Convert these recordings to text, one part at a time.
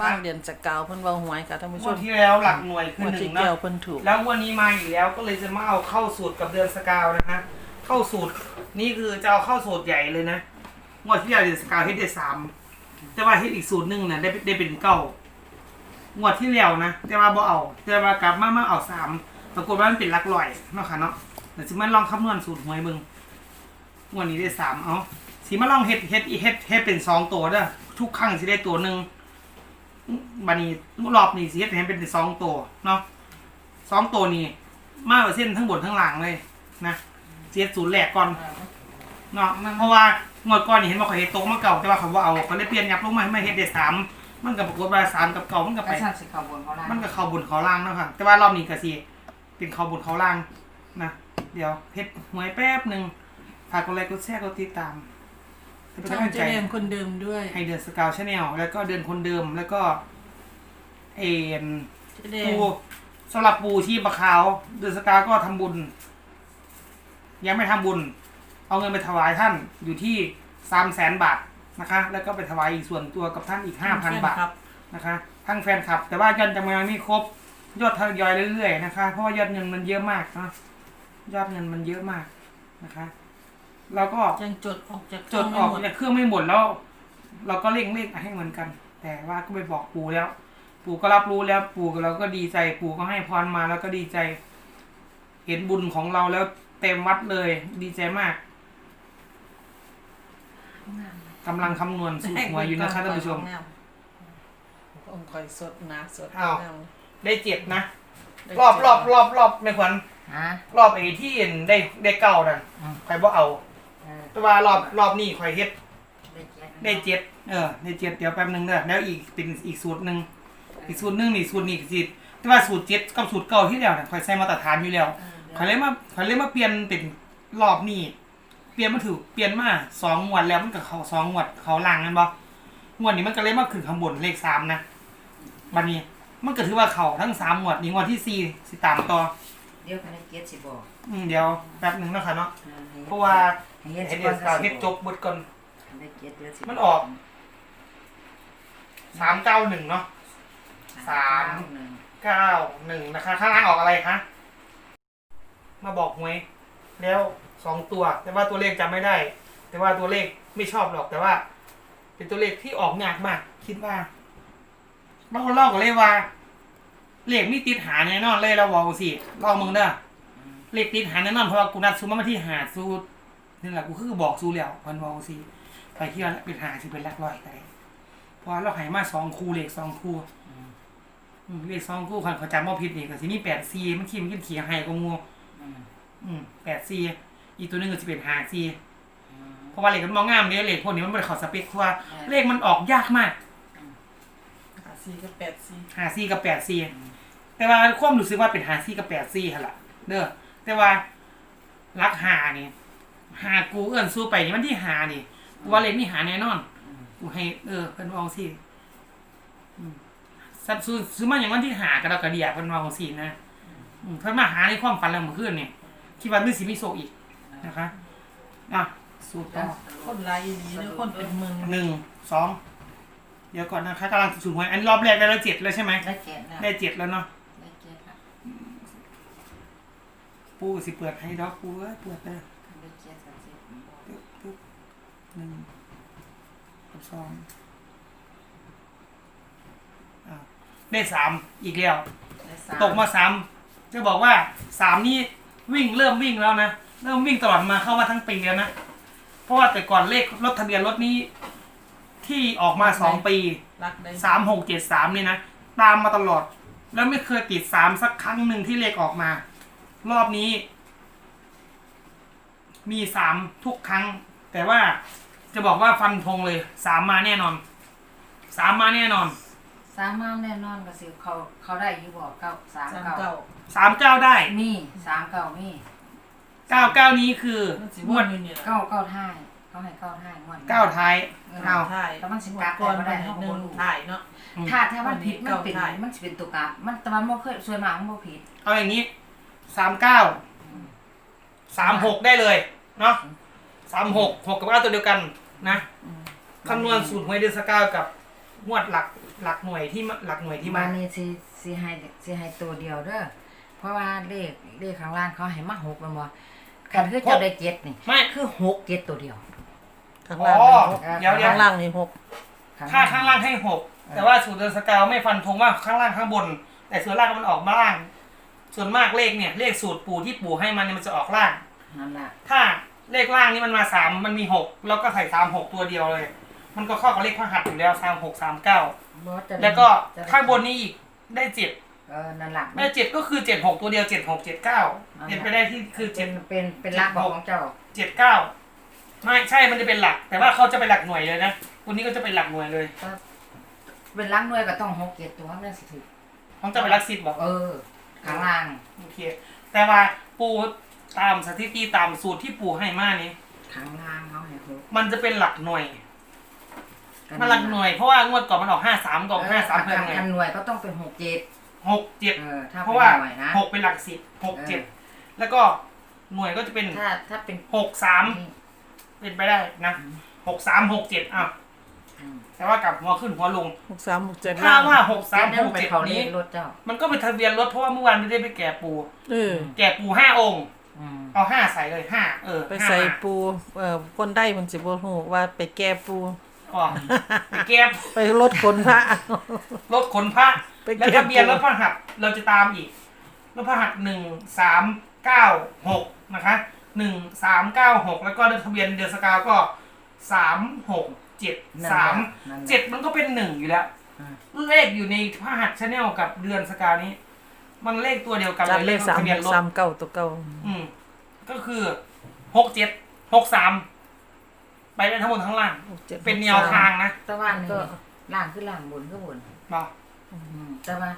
ฟังเดือนสกาวเพิ่นเว้าหวยค่ะท่านผู้งชวดมที่แล้วหลักหน่วยงคือวดหนึ่ที่งแก้วนะเพิ่นถูกแล้วงวันนี้มาอีกแล้วก็เลยจะมาเอาเข้าสูตรกับเดือนสกาวนะฮะเข้าสูตรนี่คือจะเอาเข้าสูตรใหญ่เลยนะงวดที่แล้วเดือนสกาวเฮ็ดได้สามแต่ว่าเฮ็ดอีกสูตรหนึ่งเนี่ยได้ได้เป็นเก้างวดที่แล้วนะแต่ว่าบ่เอาแต่ว่ากลับมามาเอาสามปรากฏว่ามันเป็นหลักร้อยเนาะค่ะเนาะเดี๋ยวสิมาลองคำนวณสูตรหวยเบิ่งงวดนี้ได้สามเอาสิมาลองเฮ็ดเฮ็ดอีเฮ็ดเฮ็ดเป็นสองตัวเด้อทุกครั้งสิได้ตัวหนึ่ง บันนี้รอบนี้สิเฮ็ดให้เป็นสองตัวเนาะสองตัวนี้มากกว่าเส้นทั้งบนทั้งหลังเลยนะเจ็ดศูนย์แหลกก่อนเนาะเพราะว่างวดก่อนนี่เห็นว่าเขาเฮ็ดโตมาเก่าแต่ว่าเขาว่าเอาเขาเลยเปลี่ยนยับลงมาให้มาเฮ็ดเด็ดสามมันกับปรากฏว่าสามกับเก่ามันกับกไประชันสิเขาบนเขาล่างมันกับเขาบนเขาล่างเนาะค่ะแต่ว่ารอบนี้ก็สิเป็นเขาบนเขาล่างนะเดี๋ยวเฮ็ดหวยแป๊บหนึ่งฝากกดไลค์กดแชร์กดติดตาม เป็นช่องกำลังเจใจเรียนคนเดิมด้วยให้เดือนสกาวชาแนลแล้วก็เดือนคนเดิมแล้วก็เอ็น เจเรียนปูสำหรับปูชีพะขาวเดือนสกาวก็ทำบุญ ยังไม่ทำบุญ เอาเงินไปถวายท่านอยู่ที่สามแสนบาทนะคะ แล้วก็ไปถวายอีกส่วนตัวกับท่านอีกห้าพันบาทครับ นะคะทั้งแฟนคลับ แต่ว่ายอดจำนวนไม่ครบ ยอดทยอยเรื่อยๆนะคะ เพราะว่ายอดเงินมันเยอะมากเนาะยอดเงินมันเยอะมากนะคะ แล้วก็ยังจดออกจากจดออกจากเครื่องไม่หมดแล้ว เราก็เร่งเร่งให้เหมือนกัน แต่ว่าก็ไปบอกปู่แล้ว ปู่ก็รับรู้แล้ว ปู่กับเราก็ดีใจ ปู่ก็ให้พรมาแล้วก็ดีใจ เห็นบุญของเราแล้วเต็มวัดเลย ดีใจมากกำลังคำนวณสูตรหวยอยู่นะคะท่านผู้ชมองคอยสดนะสดอ้าวงามได้เจ็ดนะ รอบรอบรอบรอบไม่ขวัญฮะรอบไอ้ที่เห็นได้ได้เก้านั่นใครบ่เอาเออ แต่ว่ารอบรอบนี้ข่อยเฮ็ดได้เจ็ดได้เจ็ดเออได้เจ็ดเดี๋ยวแป๊บนึงเด้อแล้วอีกเป็นอีกสูตรหนึ่งอีกสูตรหนึ่งนี่สูตรนี้สิแต่ว่าสูตรเจ็ดกับสูตรเก่าที่แล้วเนี่ยข่อยใส่มาตรฐานอยู่แล้วข่อยเลยมาข่อยเลยมาเปลี่ยนเป็นรอบนี้เปลี่ยนมาถือเปลี่ยนมาสองงวดแล้วมันก็เขาสองงวดเขาล่างกันบ่งวดนี้มันก็เลยมาขึ้นข้างบนเลขสามนะบัดนี้มันก็ถือว่าเขาทั้งสามงวดนี่งวดที่สี่สิตามต่อ เดี๋ยวกันได้เจ็ดสิบอกอืมเดี๋ยวแป๊บหนึงนะคะเนาะออให้เพราะว่าให้เฮ็ดเห็สินก่เดือนนสกาวเฮ็ดจบเบิดก่อนได้เจ็ดเดือนสิมันออก สามเก้าหนึ่งเนาะ สามหนึ่งเก้าหนึ่งนะคะ ข้างล่างออกอะไรคะมาบอกหวยแล้วสองตัว แต่ว่าตัวเลขจำไม่ได้ แต่ว่าตัวเลขไม่ชอบหรอก แต่ว่า เป็นตัวเลขที่ออกยากมาก คิดว่าบางคนเล่าก็เลยว่า เลขมีติดหาแน่นอนเลยเราบอกสิลองมึงเด้อเลขติดหาแน่นอนเพราะว่ากูนัดซูมามาที่หาซูนี่แหละกูคือบอกซูแล้วเพันบอกสิไปที่ว่าเป็นหาสิเป็นหลักร้อยไปเพราะว่าเราใหายมาสองคู่เลขสองคู่อืมเลขสองคู่คันเขาจำว่าผิดนี่ก็สิมีแปดซีมันขี้มันกินขี้ให้ก็งูอืมอืมแปดซีอีกตัวหนึงก็สิเป็นหาซีอืมเพราะว่าเลขมันมองงามเด้เลขพวกนี้มันไม่ได้เขอสเปคเพราะว่าเลขมันออกยากมากหา สี่กับแปดสี่หาซีกับแปดซีแต่ว่าความรู้สึกว่าเป็นหาซีกับแปดซีหั่นล่ะเด้อแต่ว่ารักหานี่หากูเอื้อนสู้ไปนี่มันที่หานี่กูว่าเลขนี่หาแน่นอนกูให้เออเป็นวองสิอืมซับซื้อซื้อมาอย่างวันที่หากระดากกระเดียเป็นวองสินะอืมเพิ่นมาหาในความฝันเราเมื่อคืนนี่คิดว่ามีสิมีโซอีกนะคะอะสูตรต่อคนไล่ดีเด้อคนเป็นหมึงหนึ่งสอง เดี๋ยวก่อนนะคะกำลังสูตรหวยอันรอบแรกได้แล้วเจ็ดแล้วใช่ไหมได้เจ็ดแล้วได้เจ็ดแล้วเนาะได้เจ็ดแล้วปูสิเปิดให้ดอกปูเอ้ยเปิดเลยได้เจ็ดสามสิบบอกปึ๊บปึ๊บหนึ่งกับสองอ้าวได้สามอีกแล้ว ได้สตกมาสามจะบอกว่าสามนี่วิ่งเริ่มวิ่งแล้วนะ เริ่มวิ่งตลอดมาเข้ามาทั้งปีแล้วนะ เพราะว่าแต่ก่อนเลขรถทะเบียนรถนี้ ที่ออกมาสองปีรักได้สามหกเจ็ดสามนี่นะตามมาตลอด แล้วไม่เคยติดสามสักครั้งหนึ่งที่เลขออกมา รอบนี้ มีสามทุกครั้ง แต่ว่าจะบอกว่าฟันธงเลยสามมาแน่นอนสามมาแน่นอนสามมาแน่นอนก็สิเขาเขาได้อยู่บอกเก้าสามสามเก้าเก้าสามเก้าได้มีสามเก้ามีเก้าเก้านี้คือมันสิงม่ววดนอยู่นี่แหละเก้าเก้าท่าย เขาให้เก้าท่ายงวดนี้เก้าท้ายเอาถ่ายแล้วมันสิงวกลัดบก่อนได้บ่ได้มันเขาก็หนึ่บ่งรู้ถ่ายเนาะถ้าถ้ามันผิดวัมันนนี้เป็นเก้าท่ายมันสิเป็นตัวกลับมันแต่ว่าบ่เคยส่วนมากมันบ่ผิด เอาอย่างนี้สามเก้าสามหกได้เลยเนาะสามหกหกกับเก้าตัวเดียวกันนะคำนวณสูตรหวยเดือนสกาวกับงวดหลักหลักหน่วยที่มาหลักหน่วยที่มามานี่สิสิให้สิให้ตัวเดียวเด้อเพราะว่าเลขเลขข้างล่างเขาให้มาหกแมันบ่คันคือเจ้าได้เจ็ดนี่ไม่คือหกเจ็ดตัวเดียว ข้างอ๋ล่างอมีหกเดี๋ยวเดี๋ยว ข้างล่างมีหกค่าข้างล่างให้หกแต่ว่าสูตรเดินสกาวไม่ฟันธงว่าข้างล่างข้างบน แต่ส่วนล่างมันออกมาล่าง ส่วนมากเลขเนี่ย เลขสูตรปู่ที่ปู่ให้มันเนี่ยมันจะออกล่าง นั่นล่ะถ้าเลขล่างนี่มันมาสามมันมีหกแล้วก็ใส่สามหกตัวเดียวเลย มันก็เข้ากับเลขพระหัตถ์อยู่แล้วสามหกสามเก้าบ่จะได้แล้วก็จะได้ข้างบนนี้อีกได้เจ็ดเออนั่นล่ะได้เจ็ดก็คือเจ็ดหกตัวเดียวเจ็ดหกเจ็ดเก้านั่นแหละเป็นไปได้ที่คือเป็เจ็ดนเป็นเป็นหลักของเจ้า เจ็ดเก้า ไม่ใช่มันจะเป็นหลัก แต่ว่าเขาจะเป็นหลักหน่วยเลยนะคนนี้ก็จะเป็นหลักหน่วยเลยเป็นหลักหน่วยก็ต้องหกเจ็ดตัวนั่นสิถือเขาจะเป็นหลักสิบบอกเออข้างล่างโอเค แต่ว่าปูตามสถิติตามสูตรที่ปูให้มานี้ข้างล่างเขาให้หกมันจะเป็นหลักหน่วยมันหลักหน่วยเพราะว่างวดก่อนมันออกห้าสามก่อนห้าสามเอเพื่อนอไงคันหน่วยก็ต้องเป็นหกเจ็ดหกเจ็ดเออถ้าเพเป็นราะว่าหน่วยนะหกเป็นหลักสิบหกเจ็ดเออแล้วก็หน่วยก็จะเป็นถ้าถ้าเป็นหกสามนี่ เป็นไปได้นะหกสามหกเจ็ดอะอืมแต่ว่ากลับหัวขึ้นหัวลงหกสามหกเจ็ดถ้าว่าหกสามเดี๋ยวหกไปเจ็ดเขาเลนี้ขรถเจ้ามันก็เป็นทะเบียนรถเพราะว่าเมื่อวานไม่ได้ไปแก่ปูเออแก่ปูห้าองค์อืมเอาห้าใส่เลยห้าเออไปห้าใส่มาปู เอ่อคนได้มันสิบ่ฮู้ว่าไปแก้ปูอ๋อไปแก้ไปรถขนพระรถขนพระไปแล้วเก็บทะเบียนรถพระหัตถ์เราจะตามอีกรถพระหัตถ์หนึ่งสามเก้าหกนะคะ หนึ่งสามเก้าหกแล้วก็ทะเบียนเดือนสกาวก็สามหกเจ็ดนั่นแหละสามนั่นแหละ เจ็ดมันก็เป็นหนึ่งอยู่แล้วอ่าเลขอยู่ในพระหัตถ์ชาแนลกับเดือนสกาวนี้ มันเลขตัวเดียวกันจัดเลยเลขสามทะเบียนรถ สามเก้าตัวเก้าอืม ก็คือหกเจ็ดหกสามไปได้ทั้งหมดทั้งล่าง หกจ็ดเป็นแนวทางนะแต่ว่านี่ก็ล่างขึ้นล่างบนขึ้นบนบอกอืมแต่ว่า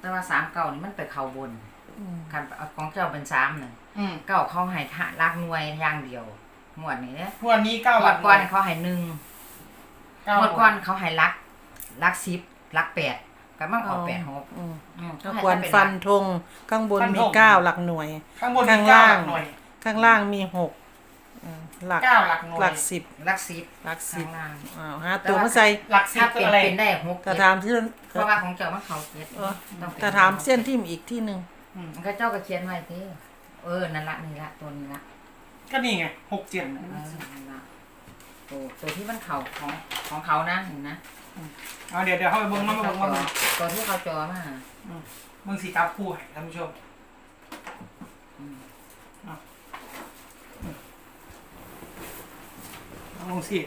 แต่ว่าสามเก่านี่มันไปเข่าบนอืม คันเอาของเจ้าเป็นสามน่ะอืมเก้าเขาให้ทะลักหน่วยอย่างเดียวหมวดนี้เนี่ยวันนี้เก้าหมหลัวดกก่อนเขาให้หนึ่งเก้าหมวดก่อนเขาให้ลักลักสิบลักแปดก็มั่งออกแปดหกอืมอืมก็เขาให้ควรแต่เป็ฟันหลักธงข้างบนมีเก้าหลักหน่วย ข้างบนมีข้างเก้าล่าง หลักหน่วยข้างล่างมีหกอืมหลักเก้าหลักหน่วยหลักสิบลักสิบหลักสิข้าบงล่าง อ้าวหาตัวมาใส่หลักสิบถ้าคืเป็อนอะไรเป็นได้หกกระเจ็ดถามที่เพราะว่าของเจ้ามันเขาเจ็ดเออ ต้องเป็นกระถามเส้นที่มอีกที่หนึ่ง อืมมันก็เจ้าก็เขียนไว้ที่เออนั่นละนี่ละตัวนี้ละก็นี่ไงหกเจ็ดเออนั่นละตัวตัวที่มันเข่าของของเขานะเห็นนะเอาเดี๋ยวเดี๋ยวเข้าไปเบิ้งมาเบิ้งมาเบิ้งตัวที่เขาจอมามึงสีจับคู่ให้ท่านผู้ชมอืมเอาอืมเอาลงสิ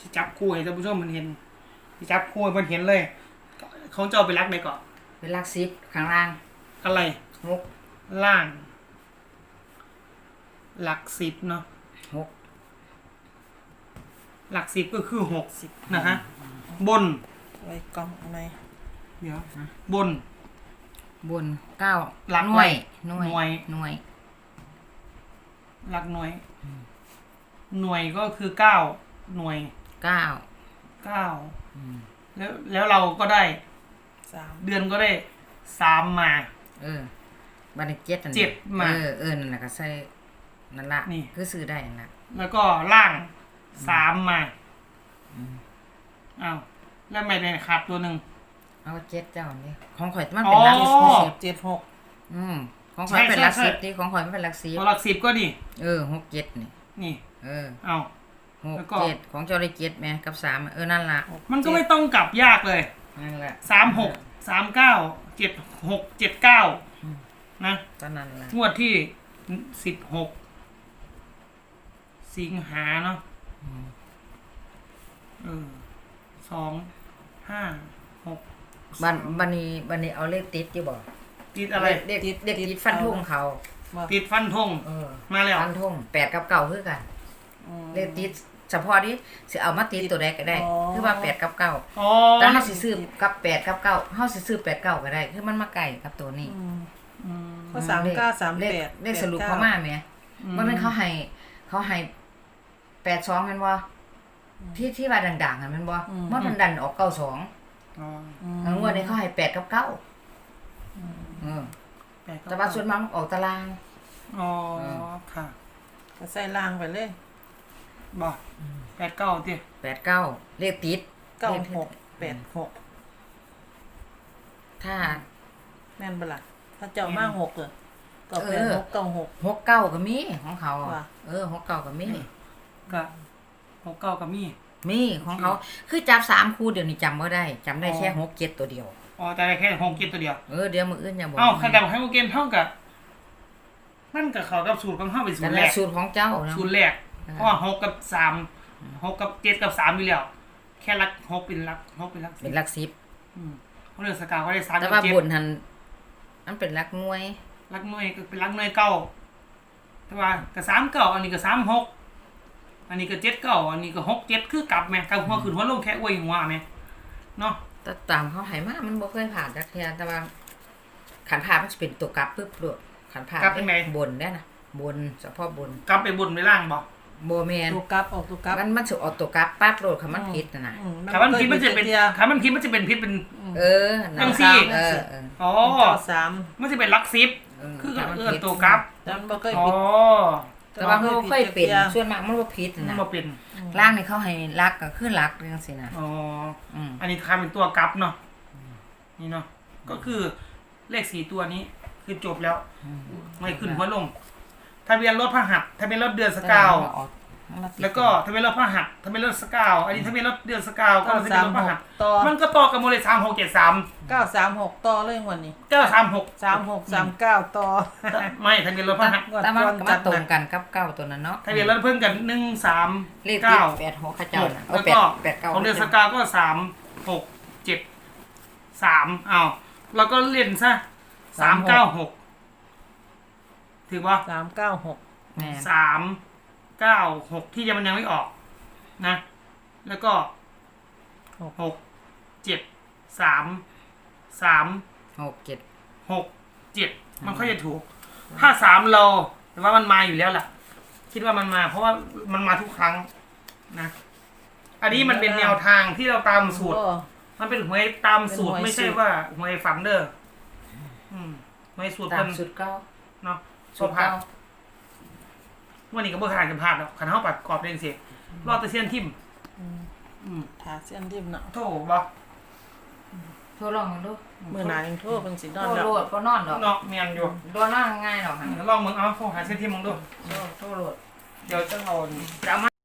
สิจับคู่ให้ท่านผู้ชมมันเห็นสิจับคู่ให้มันเห็นเลย เขาจะเอาไปรักในเกาะ เป็นลักซิปข้างล่างอะไรหกล่าง หลักสิบเนาะหกหลักสิบก็คือหกสิบนะฮะบนไว้กล้องในเดี๋ยวบน บนเก้าหลักหน่วยหหน่น่ววยยหน่วย หลักหน่วย หน่วยก็คือเก้าหน่วยเก้าเก้าอืมแล้วแล้วเราก็ได้ สามเดือนก็ได้สามมา เออบันเจ็ดอันนี้เจ็ดมา เออเออนั่นแหละก็ใส่นั่นละนี่ คือซื้อได้นั่นละแล้วก็ล่างสามมาอ้าวแล้วไม่ได้ขาดตัวหนึ่ง เอาเจ็ดเจ้านี่ของข่อยมันเป็นลักอ๋สิอบเจ็ดหกอืมของข่อยเป็นใช่ลักใช่สิบนี่ของข่อยมันเป็นลักสิบตัวหลักสิบก็ดิเออหกเจ็ดนี่ นี่ เออเอา หกแล้วก็ เจ็ดของเจ้าได้เจ็ดไหมกับสามเออนั่นละมันก็ไม่ต้องกลับยากเลย นั่นแหละ สามหกสามเก้าเจ็ดหกเจ็ดเก้านะก็นั่นละงวดที่สิบหกสิงหาเนาะเออสองห้าหกบันบันนี้บันนี้เอาเลขติดที่บอกติดอะไร เลขเลขติดฟันทุ่งเขาติดฟันธงเออมาแล้ว ฟันทุ่งแปดกับเก่าคือกันอืมเลขติด เฉพาะนี้สิเอามาติดตัวใดก็ได้ อ๋อ คือว่าแปดกับเก้าอ๋อแต่เฮาสิซื้อกับแปดกับเก้าเฮาสิซื้อแปดเก้าก็ได้ คือมันมาไก่กับตัวนี้อืมอืมก็สามเก้าสามเลขแปดเลขสรุปแปดเขาก้มาไหมว่ามันเขาให้เขาให้แปดสองกันบ่ที่ที่ว่าดังๆกันมันบ่ว่ามันดันออกเก้าสองอ๋ออืมงวดนี้เขาให้แปดกับเก้าเออแปดเก้แต่ว่าส่วนมากมันออกตาราง อ๋อค่ะก็ใส่ล่างไปเลย บอกแปดเก้าดิแปดเก้าเลขติดเก้าหกแปดหกถ้าแม่นบ่ล่ะถ้าเจ้ามาหกเหรอก็เป็นเออหกเก้าหกหกเก้าก็มีของเขาอะว่ะเออหกเก้าก็มีก็หกเก้ากับมีมีของเขาคือจับสามคู่เดี๋ยวนี้จำบ่ได้จำได้อ๋อแค่หกเจ็ดตัวเดียวอ๋อแต่ได้แค่หกเจ็ดตัวเดียวเออเดี๋ยวมืออื่นอย่าบอกเอ้าขนาดให้โอเกมเท่ากับมันกับเขากับสูตรของเขาเป็นสูแต่ตรแรละกสูตรของเจ้านะสูตรแรก เพราะว่าหกกับสามหกกับเจ็ดกับสามอยู่แล้ว แค่รักหกเป็นรักหกเป็นรักเป็นหลักสิบ อืมเพราะเรื่องสกาวก็ได้สามแต่กับว่าเจ็ดบนหันมันเป็นหลักหน่วย รักหน่วยก็เป็นรักหน่วยเก้าแต่ว่ากับสามเก้าอันนี้ก็สามหกอันนี้ก็เจ็ดเก้าอันนี้ก็หกเจ็ดคือกลับแม่กลับหัวขึ้นหัวลงแค่อวยหัวแม่เนาะแต่ตามเขาใหายมามันบ่เคยผ่านจักเทียแต่ว่าขันผ่านมันจะเป็นตัวกลับปึ๊บโลดขันผ่านกลับเป็นไง บนได้นะบนเฉพาะบนกลับไปบนไปล่างบอก โบแมนตัวกลับออกตัวกลับมันมันสิออกตัวกลับปั๊บโลดคันมันผิดนะนะอืถ้ามันพิษมันจะเป็นคยถ้ามันพิษมันจะเป็นพิษเป็น เออจังสิเออเอออ๋อเก้าสามมันจะเป็นลักซิปเออคือถ้ามันเอื้อผิดตัวกลับแต่มันบ่เคยอ๋อผิดแต่ว่าเขาเคยเป็นแต่ว่าเคยผิดส่วนมากมันบ่ผิดมันนะมาเป็นร่างนี่เขาให้รักก็คือรักจังซี่นะอ๋ออืมอันนี้ทำเป็นตัวกลับเนาะนี่เนาะก็คือเลขสี่ตัวนี้คือจบแล้ว ไม่ขึ้นหัวลง ทะเบียนรถพหัสทะเบียนรถเดือนสกาว แล้วก็ทะเบียนรถพหัสทะเบียนรถสกาว อันนี้ทะเบียนรถเดือนสกาวก็เก้าทะเบียสานมรถหพกหัสต่อมันก็ต่อกับโมเลสามหกเจ็ดสามเก้าสามหกต่อเลยงวันนี้เก้าสามหกสามหกสามเก้าต่อไม่ทะเบียนรถพหัสงวดแต่มันก่อนก็จัมาดตรงนะกันกับเก้าตัวนั้นเนาะทะเบียนรถเพิ่งกันหนึ่งสามเลขที่เก้าแปดหกข้าเจ้าน่ะแล้เอาวแปดก็แปดเก้าของเดือนสกาวก็สามหกเจ็ดสามเอาแล้วก็เล่นซะสามเก้าหก ถือว่าสามเก้าหกแม่นสามเก้าหกที่ยังมันยังไม่ออกนะ แล้วก็หกเจ็ดสามสามหกเจ็ดหกเจ็ดมันก็จะถูก ถ้าสามเราแต่ว่ามันมาอยู่แล้วล่ะ คิดว่ามันมา เพราะว่ามันมาทุกครั้งนะ อันนี้มันเป็นแนวทางที่เราตามสูตรโอ้มันเป็นหวยตามสูตรเป็นหวยไม่ใช่สูตรว่าหวยฝันเด้ออืมหวยสูตรตาเพิ่มน สุดเก้า เนาะ สุสุดภาพเก้าวันนี้ก็บ่ทานกันพลาดแล้วขันเฮาปัดกรอบเองสิรอดแตะเซียนทิมอืมถาเส้นริมเนาะโถบ่โทรลองมันดูมือหนายังโทษเป็นสีนโทอนรแล้วโหลดก็นอนดอกเนาะเมียนอยู่ตัวนอนง่ายหรอกค่ะลองมึงเอาโทรหาเซียนทิมมึงดูโทรโทรโหลด เดี๋ยวจะเอาจะเอามา